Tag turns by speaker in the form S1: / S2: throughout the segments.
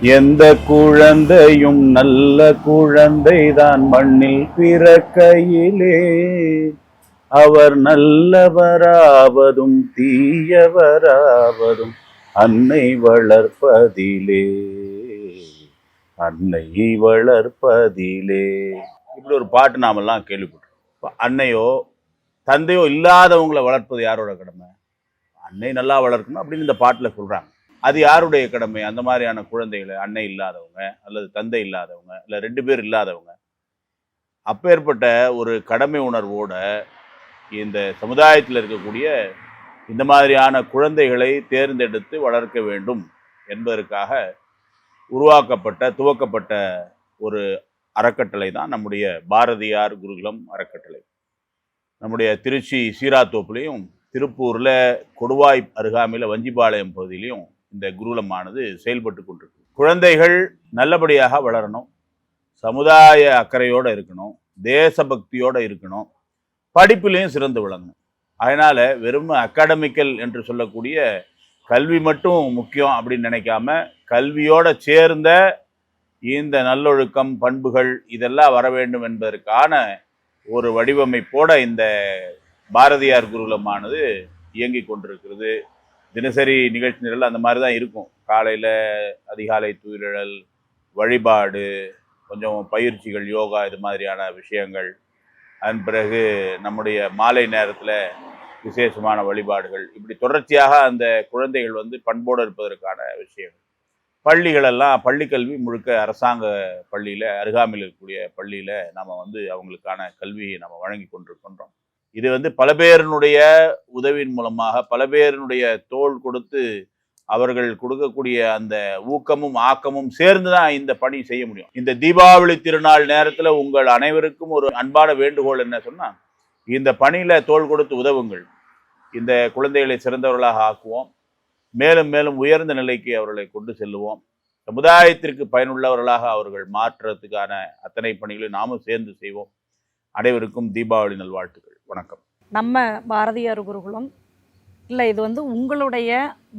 S1: எந்த குழந்தையும் நல்ல குழந்தைதான் மண்ணில் பிறக்கையிலே. அவர் நல்லவராவதும் தீயவராவதும் அன்னை வளர்ப்பதிலே. அன்னை வளர்ப்பதிலே. இப்படி ஒரு பாட்டு நாமெல்லாம் கேள்விப்பட்டோம் அன்னையோ தந்தையோ இல்லாதவங்களை வளர்ப்பது யாரோட கடமை? அன்னை நல்லா வளர்க்கணும் அப்படின்னு இந்த பாட்டில் சொல்றாங்க. அது யாருடைய கடமை? அந்த மாதிரியான குழந்தைகளை அன்னை இல்லாதவங்க அல்லது தந்தை இல்லாதவங்க இல்லை ரெண்டு பேர் இல்லாதவங்க. அப்பேற்பட்ட ஒரு கடமை உணர்வோட இந்த சமுதாயத்தில் இருக்கக்கூடிய இந்த மாதிரியான குழந்தைகளை தேர்ந்தெடுத்து வளர்க்க வேண்டும் என்பதற்காக உருவாக்கப்பட்ட துவக்கப்பட்ட ஒரு அறக்கட்டளை தான் நம்முடைய பாரதியார் குருகுலம் அறக்கட்டளை. நம்முடைய திருச்சி சீராத்தோப்புலேயும் திருப்பூரில் கொடுவாய் அருகாமையில் வஞ்சிபாளையம் பகுதியிலையும் இந்த குருகுலமானது செயல்பட்டு கொண்டிருக்கு குழந்தைகள் நல்லபடியாக வளரணும். சமுதாய அக்கறையோடு இருக்கணும். தேசபக்தியோடு இருக்கணும். படிப்புலேயும் சிறந்து விளங்கணும். அதனால் வெறும் அகாடமிக்கல் என்று சொல்லக்கூடிய கல்வி மட்டும் முக்கியம் அப்படின்னு நினைக்காம கல்வியோட சேர்ந்த இந்த நல்லொழுக்கம் பண்புகள் இதெல்லாம் வர வேண்டும் என்பதற்கான ஒரு வடிவமைப்போட இந்த பாரதியார் குருகுலமானது இயங்கி கொண்டிருக்கிறது. தினசரி நிகழ்ச்சி நிரல் அந்த மாதிரி தான் இருக்கும். காலையில் அதிகாலை தூயிழல் வழிபாடு கொஞ்சம் பயிற்சிகள் யோகா இது மாதிரியான விஷயங்கள். அதன் பிறகு நம்முடைய மாலை நேரத்தில் விசேஷமான வழிபாடுகள். இப்படி தொடர்ச்சியாக அந்த குழந்தைகள் வந்து பண்போடு இருப்பதற்கான விஷயங்கள். பள்ளிகளெல்லாம் பள்ளிக்கல்வி முழுக்க அரசாங்க பள்ளியில் அருகாமையில் இருக்கக்கூடிய பள்ளியில் நம்ம வந்து அவங்களுக்கான கல்வியை நம்ம வழங்கி கொண்டிருக்கின்றோம். இது வந்து பல பேரினுடைய உதவியின் மூலமாக பல பேரினுடைய தோள் கொடுத்து அவர்கள் கொடுக்கக்கூடிய அந்த ஊக்கமும் ஆக்கமும் சேர்ந்து தான் இந்த பணி செய்ய முடியும். இந்த தீபாவளி திருநாள் நேரத்தில் உங்கள் அனைவருக்கும் ஒரு அன்பான வேண்டுகோள் என்ன சொன்னால் இந்த பணியில தோல் கொடுத்து உதவுங்கள். இந்த குழந்தைகளை சிறந்தவர்களாக ஆக்குவோம். மேலும் மேலும் உயர்ந்த நிலைக்கு அவர்களை கொண்டு செல்லுவோம். சமுதாயத்திற்கு பயனுள்ளவர்களாக அவர்கள் மாற்றுறதுக்கான அத்தனை பணிகளை நாமும் சேர்ந்து செய்வோம். அனைவருக்கும் தீபாவளி நல்வாழ்த்துக்கள். வணக்கம்.
S2: நம்ம பாரதியார் குருகுலம் இல்லை இது வந்து உங்களுடைய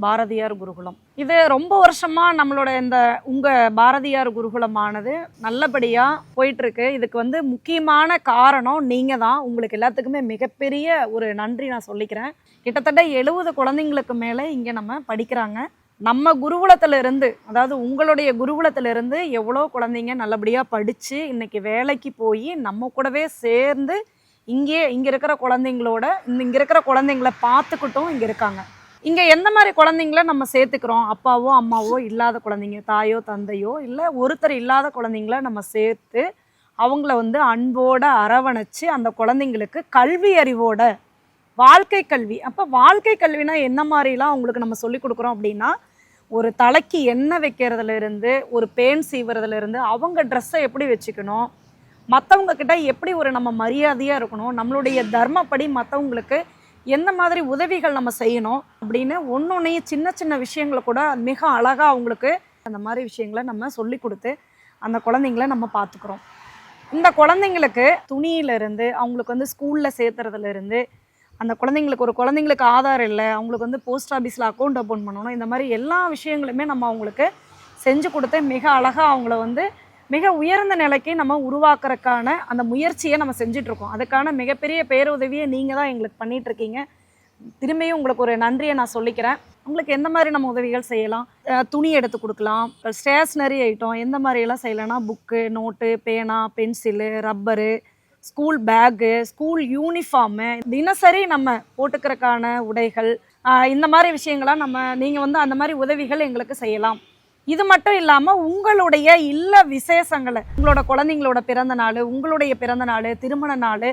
S2: பாரதியார் குருகுலம். இது ரொம்ப வருஷமாக நம்மளோட இந்த உங்கள் பாரதியார் குருகுலமானது நல்லபடியாக போயிட்டுருக்கு. இதுக்கு வந்து முக்கியமான காரணம் நீங்கள் தான் உங்களுக்கு எல்லாத்துக்குமே மிகப்பெரிய ஒரு நன்றி நான் சொல்லிக்கிறேன். கிட்டத்தட்ட எழுபது குழந்தைங்களுக்கு மேலே இங்கே நம்ம படிக்கிறாங்க. நம்ம குருகுலத்திலிருந்து அதாவது உங்களுடைய குருகுலத்திலிருந்து எவ்வளோ குழந்தைங்க நல்லபடியாக படித்து இன்னைக்கு வேலைக்கு போய் நம்ம கூடவே சேர்ந்து இங்கே இங்கே இருக்கிற குழந்தைங்களோட இந்த இங்கே இருக்கிற குழந்தைங்கள பார்த்துக்கிட்டும் இங்கே இருக்காங்க. இங்கே எந்த மாதிரி குழந்தைங்கள நம்ம சேர்த்துக்கிறோம்? அப்பாவோ அம்மாவோ இல்லாத குழந்தைங்க தாயோ தந்தையோ இல்லை ஒருத்தர் இல்லாத குழந்தைங்கள நம்ம சேர்த்து அவங்கள வந்து அன்போடு அரவணைச்சு அந்த குழந்தைங்களுக்கு கல்வி அறிவோட வாழ்க்கை கல்வி. அப்போ வாழ்க்கை கல்வினா என்ன மாதிரிலாம் அவங்களுக்கு நம்ம சொல்லிக் கொடுக்குறோம் அப்படின்னா ஒரு தலைக்கு எண்ணெய் வைக்கிறதுல இருந்து ஒரு பேன் சீவுறதுலேருந்து அவங்க ட்ரெஸ்ஸை எப்படி வச்சுக்கணும்? மற்றவங்க கிட்ட எப்படி ஒரு நம்ம மரியாதையாக இருக்கணும் நம்மளுடைய தர்மப்படி மற்றவங்களுக்கு எந்த மாதிரி உதவிகள் நம்ம செய்யணும் அப்படின்னு ஒன்னொன்னையும் சின்ன சின்ன விஷயங்களை கூட மிக அழகாக அவங்களுக்கு அந்த மாதிரி விஷயங்களை நம்ம சொல்லி கொடுத்து அந்த குழந்தைங்கள நம்ம பார்த்துக்குறோம் இந்த குழந்தைங்களுக்கு துணியிலிருந்து அவங்களுக்கு வந்து ஸ்கூலில் சேர்த்துறதுலேருந்து அந்த குழந்தைங்களுக்கு ஒரு குழந்தைங்களுக்கு ஆதார் இல்லை அவங்களுக்கு வந்து போஸ்ட் ஆஃபீஸில் அக்கௌண்ட் ஓப்பன் பண்ணணும் இந்த மாதிரி எல்லா விஷயங்களுமே நம்ம அவங்களுக்கு செஞ்சு கொடுத்து மிக அழகாக அவங்கள வந்து மிக உயர்ந்த நிலைக்கு நம்ம உருவாக்குறதுக்கான அந்த முயற்சியை நம்ம செஞ்சிட்ருக்கோம். அதுக்கான மிகப்பெரிய பேருதவியை நீங்கள் தான் எங்களுக்கு பண்ணிகிட்ருக்கீங்க திரும்பியும் உங்களுக்கு ஒரு நன்றியை நான் சொல்லிக்கிறேன். உங்களுக்கு எந்த மாதிரி நம்ம உதவிகள் செய்யலாம்? துணி எடுத்து கொடுக்கலாம். ஸ்டேஷ்னரி ஐட்டம் எந்த மாதிரியெல்லாம் செய்யலைன்னா புக்கு நோட்டு பேனா pencil rubber school bag school uniform தினசரி நம்ம போட்டுக்கிறக்கான உடைகள் இந்த மாதிரி விஷயங்களாம் நம்ம நீங்கள் வந்து அந்த மாதிரி உதவிகள் எங்களுக்கு செய்யலாம். இது மட்டும் இல்லாமல் உங்களுடைய இல்ல விசேஷங்களை உங்களோட குழந்தைங்களோட பிறந்த நாள் உங்களுடைய பிறந்த நாள் திருமண நாள்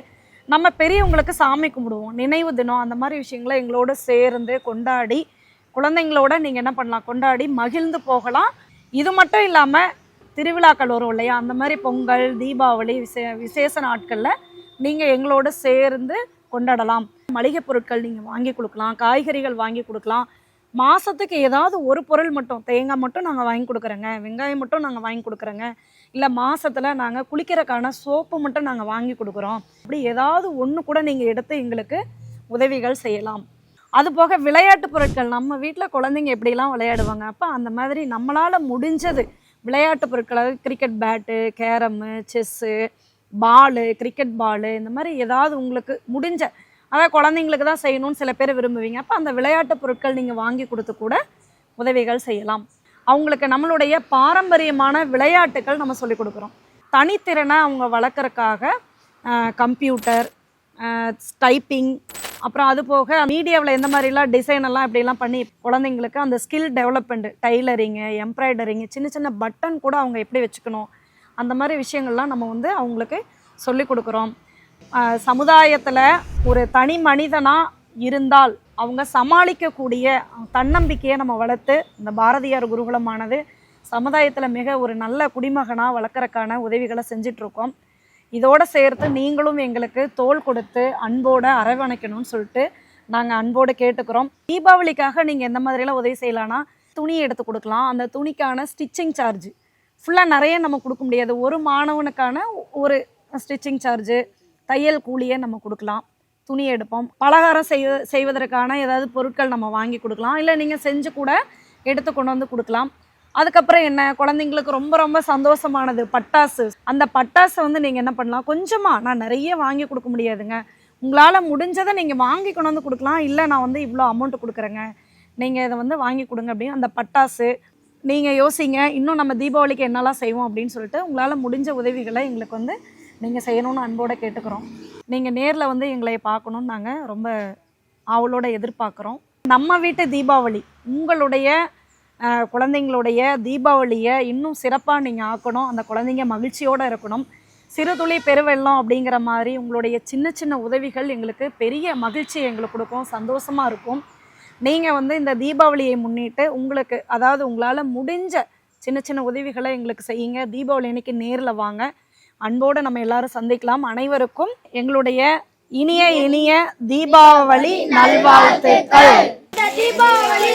S2: நம்ம பெரியவங்களுக்கு சாமி கும்பிடுவோம். நினைவு தினம் அந்த மாதிரி விஷயங்களை எங்களோட சேர்ந்து கொண்டாடி குழந்தைங்களோட நீங்கள் என்ன பண்ணலாம்? கொண்டாடி மகிழ்ந்து போகலாம். இது மட்டும் இல்லாமல் திருவிழாக்கள் வரும் இல்லையா? அந்த மாதிரி பொங்கல் தீபாவளி விசே விசேஷ நாட்களில் நீங்கள் எங்களோட சேர்ந்து கொண்டாடலாம். மளிகை பொருட்கள் நீங்கள் வாங்கி கொடுக்கலாம். காய்கறிகள் வாங்கி கொடுக்கலாம். மாதத்துக்கு ஏதாவது ஒரு பொருள் மட்டும் தேங்காய் மட்டும் நாங்கள் வாங்கி கொடுக்குறோங்க வெங்காயம் மட்டும் நாங்கள் வாங்கி கொடுக்குறோங்க இல்லை மாதத்தில் நாங்கள் குளிக்கிறக்கான சோப்பு மட்டும் நாங்கள் வாங்கி கொடுக்குறோம். அப்படி ஏதாவது ஒன்று கூட நீங்கள் எடுத்து எங்களுக்கு உதவிகள் செய்யலாம். அது போக விளையாட்டு பொருட்கள் நம்ம வீட்டில் குழந்தைங்க எப்படிலாம் விளையாடுவாங்க அப்போ அந்த மாதிரி நம்மளால் முடிஞ்சது விளையாட்டு பொருட்கள் cricket bat carrom chess ball cricket ball இந்த மாதிரி ஏதாவது உங்களுக்கு முடிஞ்ச அதாவது குழந்தைங்களுக்கு தான் செய்யணும்னு சில பேர் விரும்புவீங்க. அப்போ அந்த விளையாட்டு பொருட்கள் நீங்கள் வாங்கி கொடுத்து கூட உதவிகள் செய்யலாம். அவங்களுக்கு நம்மளுடைய பாரம்பரியமான விளையாட்டுகள் நம்ம சொல்லிக் கொடுக்குறோம். தனித்திறனை அவங்க வளர்க்குறக்காக கம்ப்யூட்டர் டைப்பிங் அப்புறம் அது போக மீடியாவில் எந்த மாதிரிலாம் டிசைன் எல்லாம் இப்படிலாம் பண்ணி குழந்தைங்களுக்கு அந்த ஸ்கில் டெவலப்மெண்ட் டைலரிங்கு எம்ப்ராய்டரிங்கு சின்ன சின்ன பட்டன் கூட அவங்க எப்படி வச்சுக்கணும் அந்த மாதிரி விஷயங்கள்லாம் நம்ம வந்து அவங்களுக்கு சொல்லிக் கொடுக்குறோம். சமுதாயத்தில் ஒரு தனி மனிதனாக இருந்தால் அவங்க சமாளிக்கக்கூடிய தன்னம்பிக்கையை நம்ம வளர்த்து இந்த பாரதியார் குருகுலமானது சமுதாயத்தில் மிக ஒரு நல்ல குடிமகனாக வளர்க்குறக்கான உதவிகளை செஞ்சிட்ருக்கோம். இதோடு சேர்த்து நீங்களும் எங்களுக்கு தோல் கொடுத்து அன்போடு அரவணைக்கணும்னு சொல்லிட்டு நாங்கள் அன்போடு கேட்டுக்கிறோம். தீபாவளிக்காக நீங்கள் எந்த மாதிரிலாம் உதவி செய்யலான்னா துணி எடுத்து கொடுக்கலாம். அந்த துணிக்கான ஸ்டிச்சிங் சார்ஜ். ஃபுல்லாக நிறைய நம்ம கொடுக்க முடியாது. ஒரு மாணவனுக்கான ஒரு ஸ்டிச்சிங் சார்ஜு தையல் கூலியை நம்ம கொடுக்கலாம். துணி எடுப்போம். பலகாரம் செய்ய செய்வதற்கான ஏதாவது பொருட்கள் நம்ம வாங்கி கொடுக்கலாம். இல்லை நீங்கள் செஞ்சு கூட எடுத்து கொண்டு வந்து கொடுக்கலாம். அதுக்கப்புறம் என்ன? குழந்தைங்களுக்கு ரொம்ப ரொம்ப சந்தோஷமானது. பட்டாசு. அந்த பட்டாசை வந்து நீங்கள் என்ன பண்ணலாம்? கொஞ்சமாக நான் நிறைய வாங்கி கொடுக்க முடியாதுங்க. உங்களால் முடிஞ்சதை நீங்கள் வாங்கி கொண்டு வந்து கொடுக்கலாம். இல்லை நான் வந்து இவ்வளோ அமௌண்ட் கொடுக்குறேங்க. நீங்கள் இதை வந்து வாங்கி கொடுங்க அப்படின்னு அந்த பட்டாசு. நீங்கள் யோசிங்க இன்னும் நம்ம தீபாவளிக்கு என்னெல்லாம் செய்வோம் அப்படின்னு சொல்லிட்டு உங்களால் முடிஞ்ச உதவிகளை எங்களுக்கு வந்து நீங்கள் செய்யணும்னு அன்போடு கேட்டுக்கிறோம். நீங்கள் நேரில் வந்து எங்களை பார்க்கணுன்னு நாங்கள் ரொம்ப ஆவலோட எதிர்பார்க்குறோம். நம்ம வீட்டு தீபாவளி உங்களுடைய குழந்தைங்களுடைய தீபாவளியை இன்னும் சிறப்பாக நீங்கள் ஆக்கணும். அந்த குழந்தைங்க மகிழ்ச்சியோடு இருக்கணும். சிறுதுளி பெருவெள்ளம் அப்படிங்கிற மாதிரி உங்களுடைய சின்ன சின்ன உதவிகள் எங்களுக்கு பெரிய மகிழ்ச்சி எங்களுக்கு கொடுக்கும் சந்தோஷமாக இருக்கும். நீங்கள் வந்து இந்த தீபாவளியை முன்னிட்டு உங்களுக்கு அதாவது உங்களால் முடிஞ்ச சின்ன சின்ன உதவிகளை எங்களுக்கு செய்யுங்க. தீபாவளி அன்னைக்கு நேரில் வாங்க. அன்போடு நம்ம எல்லாரும் சந்திக்கலாம். அனைவருக்கும் எங்களுடைய இனிய இனிய தீபாவளி நல்வாழ்த்துக்கள்.
S3: தீபாவளி